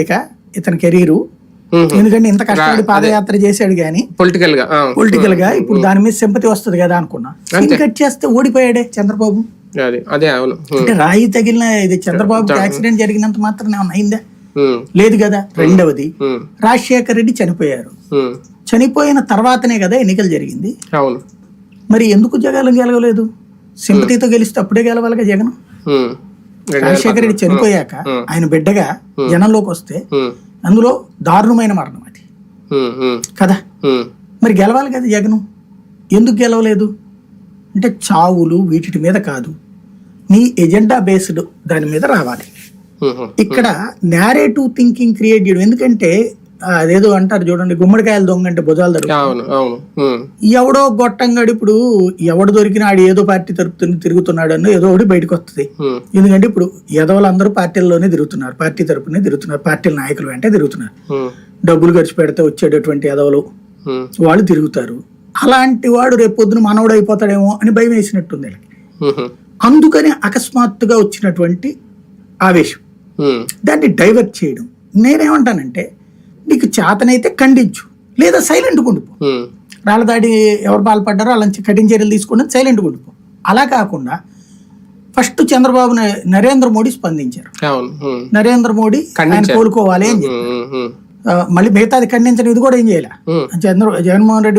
ఇక ఇతని కెరీరు. ఎందుకంటే ఇంత కష్టపడి పాదయాత్ర చేశాడు గాని పొలిటికల్గా. పొలిటికల్గా ఇప్పుడు దాని మీద సింపతి వస్తుంది కదా అనుకున్నా. కట్ చేస్తే ఓడిపోయాడే చంద్రబాబు. అది అవును. అంటే రాయి తగిలిన ఇది చంద్రబాబు యాక్సిడెంట్ జరిగినంత మాత్రం అయిందా? లేదు కదా. రెండవది రాజశేఖర రెడ్డి చనిపోయారు. చనిపోయిన తర్వాతనే కదా ఎన్నికలు జరిగింది. అవును. మరి ఎందుకు జగన్ గెలవలేదు? సింపతితో గెలిస్తే అప్పుడే గెలవాలిగా జగన్? రాజశేఖర రెడ్డి చనిపోయాక ఆయన బిడ్డగా జనంలోకి వస్తే అందులో దారుణమైన మరణం అది. కదా? మరి గెలవాలి కదా జగను? ఎందుకు గెలవలేదు? అంటే చావులు వీటి మీద కాదు. నీ ఎజెండా బేస్డ్ దాని మీద రావాలి. ఇక్కడ నేరేటివ్ థింకింగ్ క్రియేట్ చేయడం ఎందుకంటే అదేదో అంటారు చూడండి గుమ్మడికాయలు దొంగ అంటే భుజాలు దొరుకు అవును అవును. ఉమ్, ఎవడో గొట్టంగాడు ఇప్పుడు ఎవడు దొరికినా ఆడు ఏదో పార్టీ తరపున తిరుగుతున్నాడు అని ఏదో ఒకటి బయటకు వస్తుంది ఎందుకంటే ఇప్పుడు ఎదవలందరూ పార్టీల్లోనే తిరుగుతున్నారు పార్టీ తరపునే తిరుగుతున్నారు పార్టీల నాయకులు వెంటే తిరుగుతున్నారు. డబ్బులు ఖర్చు పెడితే వచ్చేటటువంటి ఎదవలు వాళ్ళు తిరుగుతారు. అలాంటి వాడు రేపు పొద్దున మనవడు అయిపోతాడేమో అని భయం వేసినట్టుంది వీళ్ళకి. అందుకని అకస్మాత్తుగా వచ్చినటువంటి ఆవేశం. దాన్ని డైవర్ట్ చేయడం. నేనేమంటానంటే నీకు చేతనైతే ఖండించు లేదా సైలెంట్గా ఉండిపో. ఉమ్, రాళ్ళదాడి ఎవరు పాల్పడ్డారో అలా కఠిన చర్యలు తీసుకుని సైలెంట్గా ఉండిపో. అలా కాకుండా ఫస్ట్ చంద్రబాబు నరేంద్ర మోడీ స్పందించారు. నరేంద్ర మోడీ ఆయన. కోలుకోవాలి అని చెప్పి మళ్ళీ మిగతాది ఖండించడం ఇది కూడా ఏం చేయాలి. చంద్ర జగన్మోహన్ రెడ్డి